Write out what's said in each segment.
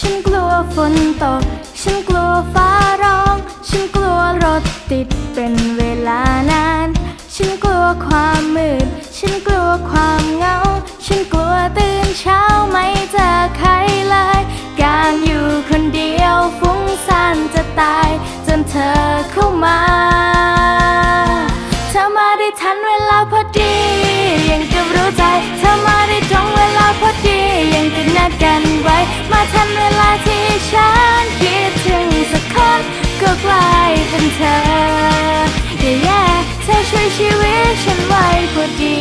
ฉันกลัวฝนตก ฉันกลัวฟ้าร้อง ฉันกลัวรถติดเป็นเวลานาน ฉันกลัวความมืด ฉันกลัวความ เป็นเธอ yeah yeah เธอช่วยชีวิตฉันไว้พอดี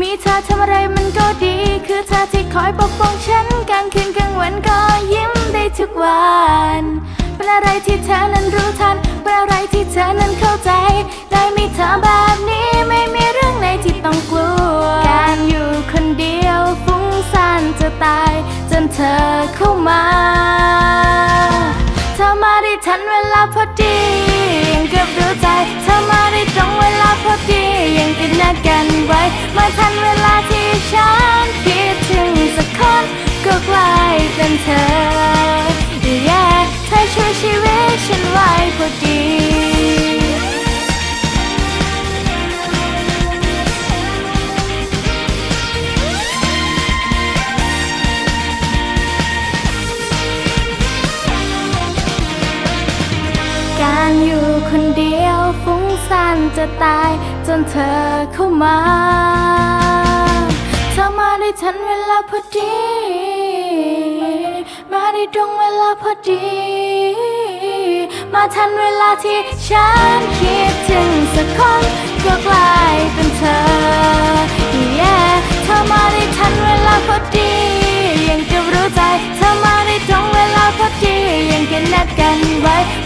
มีเธอทำอะไรมันก็ดี คือเธอที่คอยปกป้องฉันกลางคืนกลางวันก็ยิ้มได้ทุกวันเป็นอะไรที่เธอนั้นรู้ทันเป็นอะไรที่เธอนั้นเข้าใจ ได้มีเธอแบบนี้ไม่มีเรื่องไหนที่ต้องกลัว การอยู่คนเดียวฟุ้งซ่านจะตาย จนเธอเข้ามา ทันเวลาพอดียังเกือบรู้ใจเธอมาได้ตรงเวลาพอดียังติดนัดกันไว้ มาทันเวลาที่ฉันคิดถึงสักคนก็กลายเป็นเธอ yeah เธอช่วยชีวิตฉันไว้พอดี อยู่คนเดียวฟุ้งซ่านจะตาย จนเธอเข้ามาเธอมาได้ทันเวลาพอดี มาได้ตรงเวลาพอดี มาทันเวลาที่ฉันคิดถึงสักคนก็กลายเป็นเธอ yeah เธอมาได้ทันเวลาพอดี ยังจะรู้ใจ เธอมาได้ตรงเวลาพอดี ยังกันนัดกันไว้มาทันเว